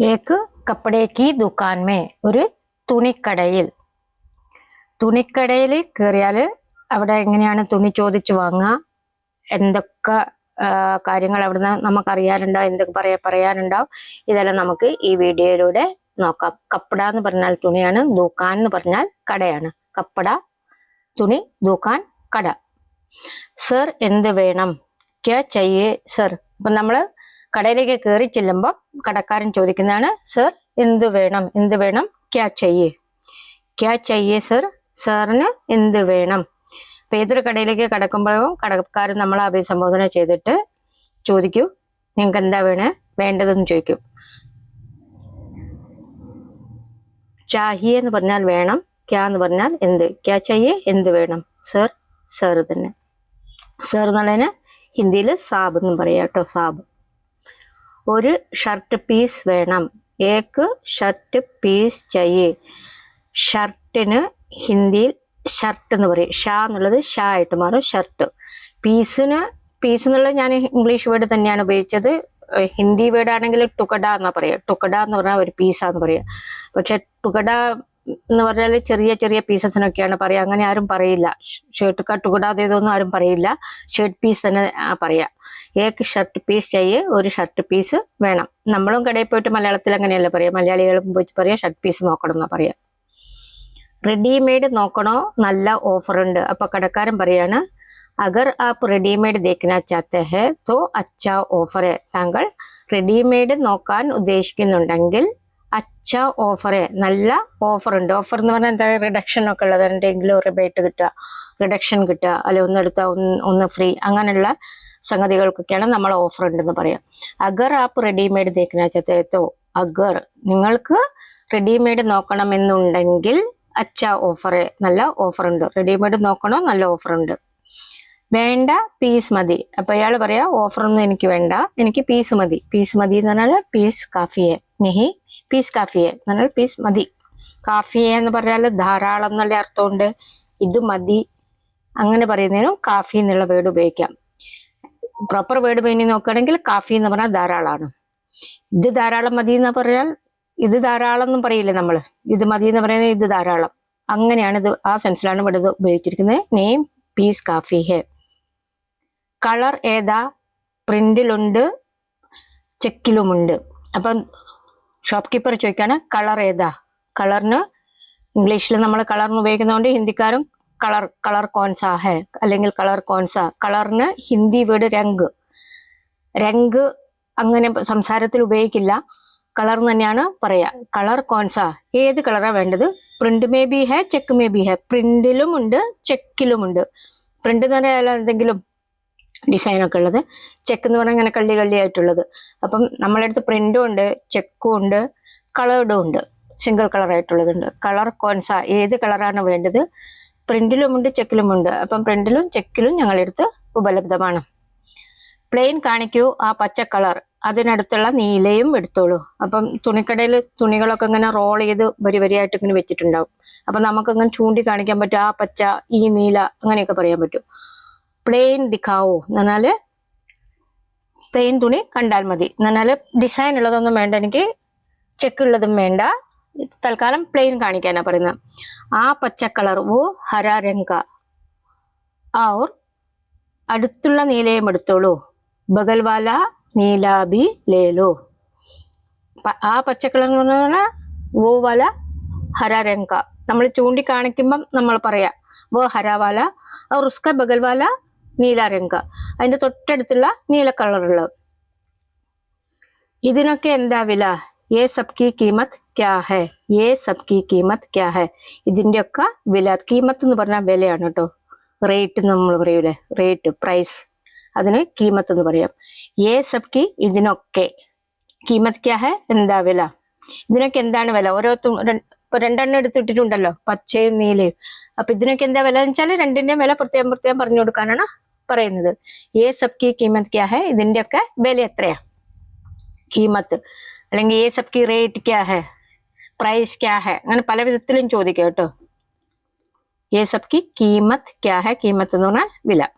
ഏക്ക് കപ്പടെ കി ദുക്കാൻമേ. ഒരു തുണിക്കടയിൽ. തുണിക്കടയിൽ കയറിയാൽ അവിടെ എങ്ങനെയാണ് തുണി ചോദിച്ചു വാങ്ങുക? എന്തൊക്കെ കാര്യങ്ങൾ അവിടുന്ന് നമുക്കറിയാനുണ്ടാവും എന്തൊക്കെ പറയാ പറയാനുണ്ടാവും ഇതെല്ലാം നമുക്ക് ഈ വീഡിയോയിലൂടെ നോക്കാം. കപ്പട എന്ന് പറഞ്ഞാൽ തുണിയാണ് ദൂക്കാൻ എന്ന് പറഞ്ഞാൽ കടയാണ്. കപ്പട തുണി ദൂക്കാൻ കട. സർ എന്ത് വേണം? ക്യാ ചെയ്യേ സർ? അപ്പം നമ്മൾ കടയിലേക്ക് കയറി ചെല്ലുമ്പോൾ കടക്കാരൻ ചോദിക്കുന്നതാണ് സർ എന്ത് വേണം? എന്ത് വേണം? ക്യാ ചെയ്യേ? ക്യാ ചെയ്യേ സർ? സാറിന് എന്ത് വേണം? അപ്പം ഏതൊരു കടയിലേക്ക് കടക്കുമ്പോഴും കടക്കാരൻ നമ്മളെ അഭിസംബോധന ചെയ്തിട്ട് ചോദിക്കൂ നിങ്ങൾക്ക് എന്താ വേണേ? വേണ്ടതെന്ന് ചോദിക്കും. ചാഹിയെ എന്ന് പറഞ്ഞാൽ വേണം ക്യാ എന്ന് പറഞ്ഞാൽ എന്ത്? ക്യാ ചെയ്യേ എന്ത് വേണം? സർ സർ തന്നെ. സർ എന്നുള്ളതിന് ഹിന്ദിയിൽ സാബ് എന്ന് പറയാം കേട്ടോ സാബ്. ഒരു ഷർട്ട് പീസ് വേണം. ഏക്ക് ഷർട്ട് പീസ് ചെയ്യേ. ഷർട്ടിന് ഹിന്ദിയിൽ ഷർട്ട് എന്ന് പറയും. ഷാ എന്നുള്ളത് ഷാ ആയിട്ട് മാറും ഷർട്ട് പീസിന് പീസ് എന്നുള്ളത് ഞാൻ ഇംഗ്ലീഷ് വേർഡ് തന്നെയാണ് ഉപയോഗിച്ചത്. ഹിന്ദി വേർഡ് ആണെങ്കിൽ ടുക്കഡ എന്നാ പറയുക ടുക്കഡ എന്ന് പറഞ്ഞാൽ ഒരു പീസാന്ന് പറയുക പക്ഷെ ടുക്കഡ എന്ന് പറഞ്ഞാൽ ചെറിയ ചെറിയ പീസസിനൊക്കെയാണ് പറയുക അങ്ങനെ ആരും പറയില്ല. ഷർട്ട് കട്ട് കൂടാതെ ഇതൊന്നും ആരും പറയില്ല. ഷർട്ട് പീസ് തന്നെ പറയാം. ഏക്ക് ഷർട്ട് പീസ് ചെയ്യ് ഒരു ഷർട്ട് പീസ് വേണം. നമ്മളും കടയിൽ പോയിട്ട് മലയാളത്തിൽ അങ്ങനെയല്ല പറയാം. മലയാളികളും പോയിട്ട് പറയാം ഷർട്ട് പീസ് നോക്കണം എന്നാ പറയാ. റെഡിമെയ്ഡ് നോക്കണോ? നല്ല ഓഫർ ഉണ്ട്. അപ്പൊ കടക്കാരൻ പറയാണ് അഗർ ആപ്പ് റെഡിമെയ്ഡ് ദേഖന ചാത്തെ തോ അച്ഛ ഓഫർ താങ്കൾ റെഡിമെയ്ഡ് നോക്കാൻ ഉദ്ദേശിക്കുന്നുണ്ടെങ്കിൽ അച്ഛ ഓഫർ നല്ല ഓഫർ ഉണ്ട് ഓഫർ എന്ന് പറഞ്ഞാൽ എന്താ റിഡക്ഷൻ ഒക്കെ ഉള്ളത്. എന്തെങ്കിലും റിബേറ്റ് കിട്ടുക റിഡക്ഷൻ കിട്ടുക അല്ലെ ഒന്നെടുത്താൽ ഒന്ന് ഒന്ന് ഫ്രീ അങ്ങനെയുള്ള സംഗതികൾക്കൊക്കെയാണ് നമ്മൾ ഓഫർ ഉണ്ടെന്ന് പറയാം. അഗർ ആപ്പ് റെഡിമെയ്ഡ് തേക്കിനോ അഗർ. നിങ്ങൾക്ക് റെഡിമെയ്ഡ് നോക്കണമെന്നുണ്ടെങ്കിൽ അച്ഛ ഓഫർ നല്ല ഓഫർ ഉണ്ട് റെഡിമെയ്ഡ് നോക്കണോ? നല്ല ഓഫർ ഉണ്ട് വേണ്ട പീസ് മതി. അപ്പൊ ഇയാൾ പറയാ ഓഫർ ഒന്നും എനിക്ക് വേണ്ട. എനിക്ക് പീസ് മതി. പീസ് മതി എന്ന് പറഞ്ഞാൽ പീസ് കാഫിയെ നെഹി. പീസ് കാഫിയെ എന്നാൽ പീസ് മതി. കാഫിയെ എന്ന് പറഞ്ഞാൽ ധാരാളം എന്നുള്ള അർത്ഥമുണ്ട്? ഇത് മതി. അങ്ങനെ പറയുന്നതിനും കാഫി എന്നുള്ള വേർഡ് ഉപയോഗിക്കാം. പ്രോപ്പർ വേർഡ് പിന്നെ നോക്കുകയാണെങ്കിൽ കാഫി എന്ന് പറഞ്ഞാൽ ധാരാളമാണ് ഇത് ധാരാളം മതി എന്ന് പറഞ്ഞാൽ ഇത് ധാരാളം എന്നും പറയില്ലേ നമ്മൾ? ഇത് മതി എന്ന് പറയുന്നത് ഇത് ധാരാളം. അങ്ങനെയാണ് ഇത് ആ സെൻസിലാണ് ഇവിടെ ഇത് ഉപയോഗിച്ചിരിക്കുന്നത്. നെയിം പീസ് കാഫി ഹെ കളർ ഏതാ പ്രിന്റിലുണ്ട് ചെക്കിലുമുണ്ട് അപ്പം ഷോപ്പ് കീപ്പർ കളർ ഏതാ? കളറിന് ഇംഗ്ലീഷിൽ നമ്മൾ കളറിന് ഉപയോഗിക്കുന്നതുകൊണ്ട് ഹിന്ദിക്കാരും കളർ കളർ കോൺസാ ഹെ അല്ലെങ്കിൽ കളർ കോൺസാ കളറിന് ഹിന്ദി വേർഡ് രംഗ്. രംഗ് അങ്ങനെ സംസാരത്തിൽ ഉപയോഗിക്കില്ല. കളർ തന്നെയാണ് പറയുക കളർ കോൺസാ ഏത് കളറാണ് വേണ്ടത്? പ്രിന്റ് മേ ബി ഹെ ചെക്ക് മേ ബി ഹെ. പ്രിന്റിലും ഉണ്ട് ചെക്കിലും ഉണ്ട്. പ്രിന്റ് തന്നെ എന്തെങ്കിലും ഡിസൈൻ ഒക്കെ ഉള്ളത്. ചെക്ക് എന്ന് പറഞ്ഞാൽ ഇങ്ങനെ കള്ളി കള്ളി ആയിട്ടുള്ളത്. അപ്പം നമ്മളെ അടുത്ത് പ്രിന്റും ഉണ്ട് ചെക്കും ഉണ്ട് കളേർഡും ഉണ്ട്. സിംഗിൾ കളർ ആയിട്ടുള്ളതുണ്ട് കളർ കോൺസ ഏത് കളറാണ് വേണ്ടത്? പ്രിന്റിലും ചെക്കിലുമുണ്ട് അപ്പം പ്രിന്റിലും ചെക്കിലും ഞങ്ങളെടുത്ത് ഉപലബ്ധമാണ്. പ്ലെയിൻ കാണിക്കൂ ആ പച്ച കളർ അതിനടുത്തുള്ള നീലയും എടുത്തോളൂ. അപ്പം തുണിക്കടയിൽ തുണികളൊക്കെ ഇങ്ങനെ റോൾ ചെയ്ത് വരി വരിയായിട്ട് ഇങ്ങനെ വെച്ചിട്ടുണ്ടാവും. അപ്പം നമുക്ക് ഇങ്ങനെ ചൂണ്ടി കാണിക്കാൻ പറ്റും ആ പച്ച ഈ നീല അങ്ങനെയൊക്കെ പറയാൻ പറ്റും. പ്ലെയിൻ ദിക്കാവോ എന്ന് പറഞ്ഞാൽ പ്ലെയിൻ തുണി കണ്ടാൽ മതി. എന്ന് പറഞ്ഞാൽ ഡിസൈൻ ഉള്ളതൊന്നും വേണ്ട എനിക്ക് ചെക്ക് ഉള്ളതും വേണ്ട. തൽക്കാലം പ്ലെയിൻ കാണിക്കാനാണ് പറയുന്നത് ആ പച്ച കളർ ഓ ഹരാരങ്ക ഔർ അടുത്തുള്ള നീലയും എടുത്തോളൂ. ബഗൽവാല നീലാബി ലേലോ. ആ പച്ച കളർ എന്ന് പറഞ്ഞാൽ ഓ വാല ഹരാരംഗ നമ്മൾ ചൂണ്ടിക്കാണിക്കുമ്പം നമ്മൾ പറയാം വോ ഹരാവാല ഔർ ഉസ്ക ബഗൽവാല वाला നീല രംഗ അതിന്റെ തൊട്ടടുത്തുള്ള നീല കളറുള്ളത് ഇതിനൊക്കെ എന്താ വില? ഏ സബ്കി കീമത്ത് ക്യാ ഹെ ഏ സബ്കി കീമത്ത് ക്യാ ഹെ ഇതിന്റെ ഒക്കെ വില കീമത്ത് എന്ന് പറഞ്ഞാൽ വിലയാണ് കേട്ടോ. റേറ്റ് നമ്മൾ പറയൂലേ? റേറ്റ് പ്രൈസ് അതിന് കീമത്ത് എന്ന് പറയാം. ഏ സബ്കി ഇതിനൊക്കെ കീമത്ത് ക്യാ ഹെ എന്താ വില? ഇതിനൊക്കെ എന്താണ് വില? ഓരോ തു- ര- ഇപ്പൊ രണ്ടെണ്ണം എടുത്തിട്ടിട്ടുണ്ടല്ലോ പച്ചയും നീലയും. അപ്പൊ ഇതിനൊക്കെ എന്താ വില എന്ന് വെച്ചാൽ രണ്ടിന്റെയും വില പ്രത്യേകം പ്രത്യേകം പറഞ്ഞു കൊടുക്കാനാണ് പറയുന്നത്. ഏ സബ്കി കീമത്ത് ക്യാ ഹെ ഇതിന്റെ ഒക്കെ വില എത്രയാ? കീമത്ത്. അല്ലെങ്കിൽ ഏ സബ്കി റേറ്റ് ക്യാ ഹെ പ്രൈസ് ക്യാ ഹെ അങ്ങനെ പല വിധത്തിലും ചോദിക്കാം കേട്ടോ. ഏ സബ്കി കീമത്ത് ക്യാ ഹെ കീമത്ത് എന്ന് പറഞ്ഞാൽ വില.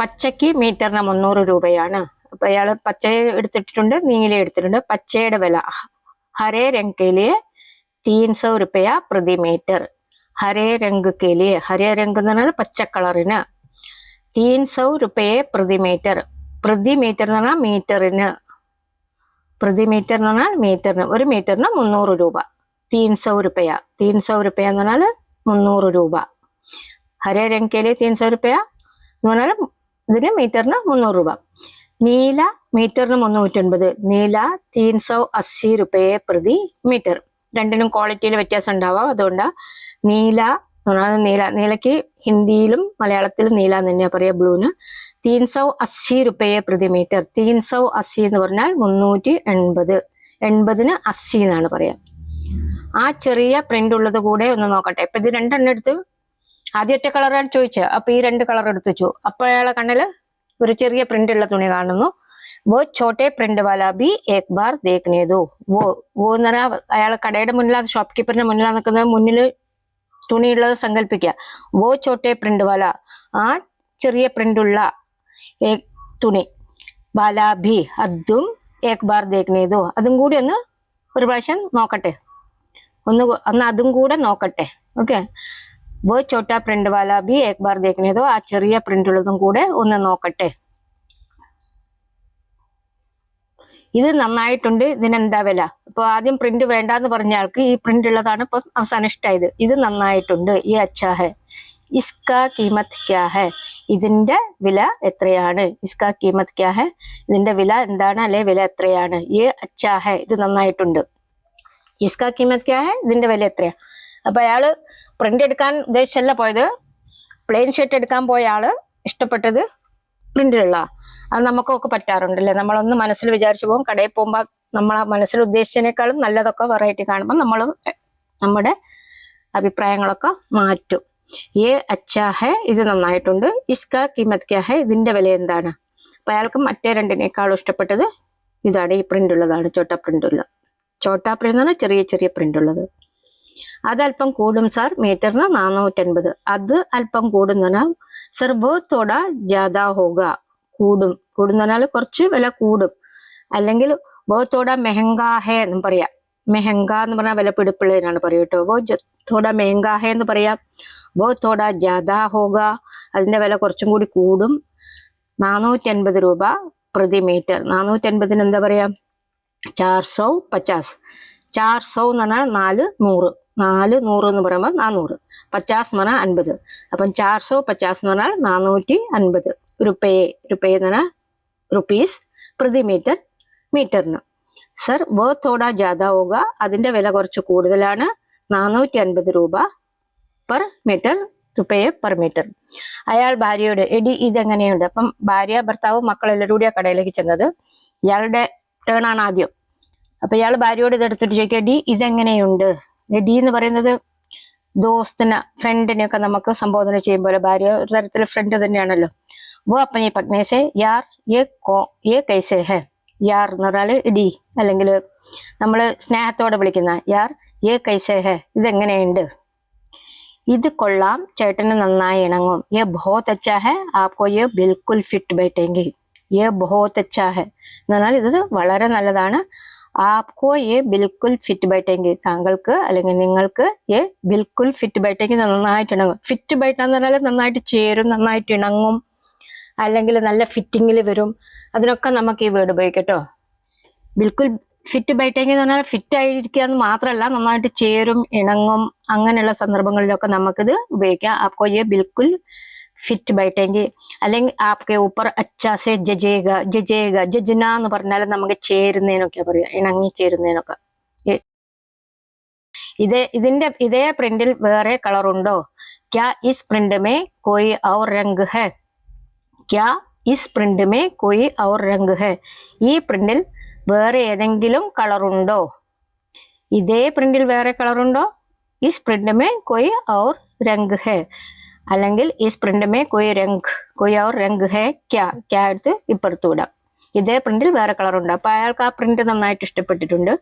പച്ചയ്ക്ക് മീറ്ററിന് മുന്നൂറ് രൂപയാണ്. അപ്പൊ അയാൾ പച്ച എടുത്തിട്ടുണ്ട് നീല എടുത്തിട്ടുണ്ട്. പച്ചയുടെ വില. ഹരേ രംഗ് തീൻസോ സൗ പ്രതി മീറ്റർ. ഹരേ രംഗ് കെലിയെ. ഹരേ രംഗ് എന്ന് പറഞ്ഞാൽ പച്ച കളറിന്. തീൻ സൗ റുപ്പയെ പ്രതി മീറ്റർ പ്രതി മീറ്റർ എന്ന് പറഞ്ഞാൽ മീറ്ററിന് പ്രതി എന്ന് പറഞ്ഞാൽ മീറ്ററിന് ഒരു മീറ്ററിന് മുന്നൂറ് രൂപ. തീൻ സൗ റുപ്പയ തീൻ സൗ റുപ്പയ എന്ന് പറഞ്ഞാൽ മുന്നൂറ് രൂപ. ഹരേ രംഗയിലെ തീൻ സൗ റുപ്പയ എന്ന് പറഞ്ഞാൽ ഇതിന് മീറ്ററിന് മുന്നൂറ് രൂപ. നീല മീറ്ററിന് മുന്നൂറ്റൻപത്. നീല തീൻ സൗ അസി റുപ്പയെ പ്രതി മീറ്റർ രണ്ടിനും ക്വാളിറ്റിയിൽ വ്യത്യാസം ഉണ്ടാവാം. അതുകൊണ്ട് നീല നീല. നീലയ്ക്ക് ഹിന്ദിയിലും മലയാളത്തിലും നീല എന്ന് തന്നെയാ പറയാ ബ്ലൂന് തീൻ സൗ അസി റുപ്പയെ പ്രതി മീറ്റർ തീൻ സൗ അസി എന്ന് പറഞ്ഞാൽ മുന്നൂറ്റി എൺപത്. എൺപതിന് അസി എന്നാണ് പറയാ. ആ ചെറിയ പ്രിന്റ് ഉള്ളത് കൂടെ ഒന്ന് നോക്കട്ടെ. ഇപ്പൊ ഇത് രണ്ടെണ്ണം എടുത്ത് ആദ്യത്തെ കളറാണ് ചോദിച്ചത് അപ്പൊ ഈ രണ്ട് കളർ എടുത്തു വെച്ചു. അപ്പൊ അയാളെ കണ്ണിൽ ഒരു ചെറിയ പ്രിന്റ് ഉള്ള തുണി കാണുന്നു. വോ ചോട്ടെ പ്രിന്റ് വാല ബി ഏക് ബാർ ദേഖ്നേ ദോ വോ വോ എന്ന് പറഞ്ഞാൽ അയാൾ കടയുടെ മുന്നിലാണ് ഷോപ്പ് കീപ്പറിന്റെ മുന്നിലാണ് നിൽക്കുന്നത് മുന്നിൽ തുണിയുള്ളത് സങ്കല്പിക്കുക. വോ ചോട്ടെ പ്രിന്റ് വാല. ആ ചെറിയ പ്രിന്റുള്ള തുണി. ബാലാഭി അതും ഏക് ബാർ ദേഖ്നേ ദോ അതും കൂടി ഒന്ന് ഒരു പ്രാവശ്യം നോക്കട്ടെ. ഒന്ന് ഒന്ന് അതും കൂടെ നോക്കട്ടെ. ഓക്കെ? വോ ചോട്ടാ പ്രിന്റ് വാല ബി ഏക് ബാർ ദേഖ്നേ ദോ ആ ചെറിയ പ്രിന്റ് ഉള്ളതും കൂടെ ഒന്ന് നോക്കട്ടെ. ഇത് നന്നായിട്ടുണ്ട് ഇതിനെന്താ വില? ഇപ്പൊ ആദ്യം പ്രിന്റ് വേണ്ടാന്ന് പറഞ്ഞ ആൾക്ക് ഈ പ്രിന്റ് ഉള്ളതാണ് ഇപ്പൊ അവസാനം ഇഷ്ടമായത് ഇത് നന്നായിട്ടുണ്ട് ഈ അച്ഛാ ഹെ. ഇസ്കാ കീമത്ത് ക്യാ ഇതിന്റെ വില എത്രയാണ്? ഇസ്കാ കീമത്ത് ക്യാ ഇതിന്റെ വില എന്താണ്? അല്ലെ വില എത്രയാണ്? ഈ അച്ഛാ ഹെ ഇത് നന്നായിട്ടുണ്ട്. ഇസ്കാ കീമത്ത് ക്യാ ഇതിന്റെ വില എത്രയാണ് അപ്പൊ അയാൾ പ്രിന്റ് എടുക്കാൻ ഉദ്ദേശിച്ചല്ല പോയത്. പ്ലെയിൻ ഷർട്ട് എടുക്കാൻ പോയ ആൾ ഇഷ്ടപ്പെട്ടത് പ്രിന്റിലുള്ള അത് നമുക്കൊക്കെ പറ്റാറുണ്ടല്ലേ? നമ്മളൊന്ന് മനസ്സിൽ വിചാരിച്ചു പോകും കടയിൽ പോകുമ്പോൾ നമ്മൾ മനസ്സിൽ ഉദ്ദേശിച്ചതിനേക്കാളും നല്ലതൊക്കെ വെറൈറ്റി കാണുമ്പോൾ നമ്മൾ നമ്മുടെ അഭിപ്രായങ്ങളൊക്കെ മാറ്റും. ഏ അച്ചാഹെ ഇത് നന്നായിട്ടുണ്ട്. ഇസ്ക കിമത് ക്യാ ഹെ? ഇതിന്റെ വില എന്താണ്? അപ്പൊ അയാൾക്ക് മറ്റേ രണ്ടിനേക്കാളും ഇഷ്ടപ്പെട്ടത് ഇതാണ്. ഈ പ്രിന്റ് ഉള്ളതാണ് ചോട്ടാ പ്രിന്റ് ഉള്ളത് ചോട്ടാ പ്രിന്റ് എന്ന് പറഞ്ഞാൽ ചെറിയ ചെറിയ പ്രിന്റ് ഉള്ളത്. അത് അല്പം കൂടും സാർ മീറ്ററിന് നാനൂറ്റൻപത്. അത് അല്പം കൂടും എന്ന് പറഞ്ഞാൽ സർ വോ തോട ഹോക കൂടും. കൂടും പറഞ്ഞാൽ കുറച്ച് വില കൂടും. അല്ലെങ്കിൽ വോ തോട മെഹങ്കാ ഹേ എന്നും പറയാം. മെഹങ്ക എന്ന് പറഞ്ഞാൽ വില പിടിപ്പുള്ളതിനാണ് പറയും കേട്ടോ. വോ തോട മെഹങ്കാ ഹേ എന്ന് പറയാം. വോ തോട ഹോക അതിന്റെ വില കുറച്ചും കൂടി കൂടും. നാനൂറ്റൻപത് രൂപ പ്രതി മീറ്റർ. നാനൂറ്റൻപതിന് എന്താ പറയാ? ചാർ സൗ പച്ചാസ്. ചാർ സൗ എന്ന് പറഞ്ഞാൽ നാല് നൂറ്. നാല് നൂറ് എന്ന് പറയുമ്പോൾ നാനൂറ് പച്ചാസ് എന്ന് പറഞ്ഞാൽ അൻപത്. അപ്പം ചാർ സൗ പച്ചാസ് എന്ന് പറഞ്ഞാൽ നാനൂറ്റി അൻപത്. റുപ്പയെ റുപ്പയെ എന്ന് പറഞ്ഞാൽ റുപ്പീസ് പ്രതി മീറ്റർ മീറ്ററിന്. സർ വോ തോട ജാഥ ഹോഗ അതിന്റെ വില കുറച്ച് കൂടുതലാണ്. നാനൂറ്റി അൻപത് രൂപ പെർ മീറ്റർ റുപ്പയെ പെർ മീറ്റർ. അയാൾ ഭാര്യയോട് എടി ഇതെങ്ങനെയുണ്ട്? അപ്പം ഭാര്യ ഭർത്താവ് മക്കളെല്ലാവരും കൂടി ആ കടയിലേക്ക് ചെന്നത് ഇയാളുടെ ടേൺ ആണ് ആദ്യം. അപ്പൊ ഇയാൾ ഭാര്യയോട് ഇതെടുത്തിട്ട് ചോദിക്കുക ഡി ഇതെങ്ങനെയുണ്ട്? ഡി എന്ന് പറയുന്നത് ദോസ്തിന് ഫ്രണ്ടിനെയൊക്കെ നമുക്ക് സംബോധന ചെയ്യുമ്പോൾ ഭാര്യ. ഒരു തരത്തിൽ ഫ്രണ്ട് തന്നെയാണല്ലോ. വോ അപ്പൻ ഈ പഗ്നേസെ യാർ എ കോ എ കൈസെ ഹെ. യാർ എന്ന് പറഞ്ഞാൽ ഇടി അല്ലെങ്കിൽ നമ്മൾ സ്നേഹത്തോടെ വിളിക്കുന്ന യാർ എ കൈസെ ഹെ. ഇതെങ്ങനെയുണ്ട്? ഇത് കൊള്ളാം ചേട്ടന് നന്നായി ഇണങ്ങും. എ ബഹോത്ത് അച്ചാ ഹെ. ആപ്കോ എ ബിൽക്കുൽ ഫിറ്റ് ബൈറ്റെങ്കിൽ എ ബഹോത്ത് അച്ചാ ഹെ. എന്ന് പറഞ്ഞാൽ ഇത് വളരെ നല്ലതാണ്. ആപ്കോ ये बिल्कुल ഫിറ്റ് ബൈറ്റെങ്കിൽ താങ്കൾക്ക് അല്ലെങ്കിൽ നിങ്ങൾക്ക് ये बिल्कुल ഫിറ്റ് ബൈറ്റെങ്കിൽ നന്നായിട്ട് ഇണങ്ങും ഫിറ്റ് ബൈറ്റാന്ന് പറഞ്ഞാൽ നന്നായിട്ട് ചേരും നന്നായിട്ട് ഇണങ്ങും അല്ലെങ്കിൽ നല്ല ഫിറ്റിങ്ങിൽ വരും അതിനൊക്കെ നമുക്ക് ഈ വേർഡ് ഉപയോഗിക്കട്ടോ ബിൽക്കുൽ ഫിറ്റ് ബൈറ്റെങ്കിൽ എന്ന് പറഞ്ഞാൽ ഫിറ്റ് ആയിരിക്കുക എന്ന് മാത്രമല്ല നന്നായിട്ട് ചേരും ഇണങ്ങും അങ്ങനെയുള്ള സന്ദർഭങ്ങളിലൊക്കെ നമുക്കിത് ഉപയോഗിക്കാം ആപ്കോ ये बिल्कुल ഫിറ്റ് ബൈട്ടെങ്കിൽ അല്ലെങ്കിൽ ആപ്കെ ഊപ്പർ അച്ചാസെ ജജേക ജജേക ജജന എന്ന് പറഞ്ഞാൽ നമുക്ക് ചേരുന്നതിനൊക്കെ പറയാം ഇണങ്ങി ചേരുന്നതിനൊക്കെ. ഇതേ ഇതിന്റെ ഇതേ പ്രിന്റിൽ വേറെ കളർ ഉണ്ടോ? ക്യാ ഇസ് പ്രിന്റ് മേ കോയി ഔർ രംഗ് ഹെ? ക്യാ ഇസ് പ്രിന്റ് മേ കോയി ഔർ രംഗ് ഹെ? ഈ പ്രിന്റിൽ വേറെ ഏതെങ്കിലും കളർ ഉണ്ടോ? ഇതേ പ്രിന്റിൽ വേറെ കളർ ഉണ്ടോ? ഇസ് പ്രിന്റ് മേ കോയി ഔർ രംഗ് ഹെ? അല്ലെങ്കിൽ ഈ പ്രിന്റമേ കൊയ് രംഗ് കൊയ് രംഗ് ഹേ ക്യാ ക്യാ എടുത്ത് ഇപ്പുറത്ത് വിടാം ഇതേ പ്രിന്റിൽ വേറെ കളറുണ്ട് അപ്പോൾ അയാൾക്ക് ആ പ്രിന്റ് നന്നായിട്ട് ഇഷ്ടപ്പെട്ടിട്ടുണ്ട്.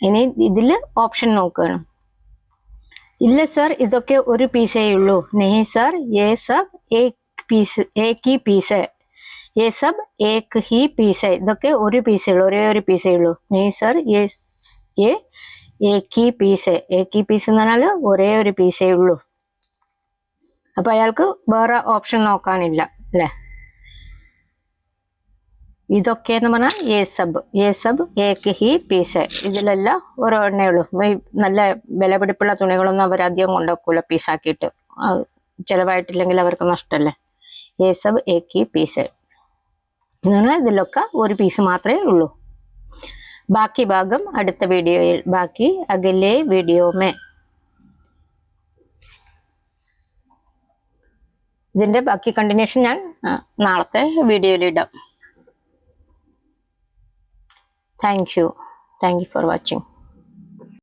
ഇനി ഇതിൽ ഓപ്ഷൻ നോക്കുകയാണ് ഇല്ല സർ ഇതൊക്കെ ഒരു പീസേ ഉള്ളൂ. നെഹി സർ ഏ സബ് ഏ പീസ് ഏക്ക് ഈ പീസ് ഏ. സബ് ഏക്ക് ഹി പീസ് ഇതൊക്കെ ഒരു പീസേ ഉള്ളൂ. ഒരേ ഒരു പീസേ ഉള്ളൂ. നെഹി സർ ഏ ഏക്ക് പീസ് ഏ. ഈ പീസ് എന്ന് പറഞ്ഞാൽ ഒരേ ഒരു പീസേ ഉള്ളൂ. അപ്പൊ അയാൾക്ക് വേറെ ഓപ്ഷൻ നോക്കാനില്ല അല്ലേ? ഇതൊക്കെ എന്ന് പറഞ്ഞാൽ എ സബ് എ സബ് എക്ക് ഹി പീസ് ഇതിലെല്ലാം ഓരോ എണ്ണേ ഉള്ളൂ നല്ല വിലപിടിപ്പുള്ള തുണികളൊന്നും അവർ അധികം കൊണ്ടുവെക്കൂല പീസാക്കിയിട്ട് ചിലവായിട്ടില്ലെങ്കിൽ അവർക്ക് നഷ്ടല്ലേ എ സബ് എക്ക് ഹി പി സെ ഇതിലൊക്കെ ഒരു പീസ് മാത്രമേ ഉള്ളൂ. ബാക്കി ഭാഗം അടുത്ത വീഡിയോയിൽ ബാക്കി അകലെ വീഡിയോമേ ഇതിന്റെ ബാക്കി കണ്ടിന്യൂഷൻ ഞാൻ നാളത്തെ വീഡിയോയിൽ ഇടാം. Thank you thank you for watching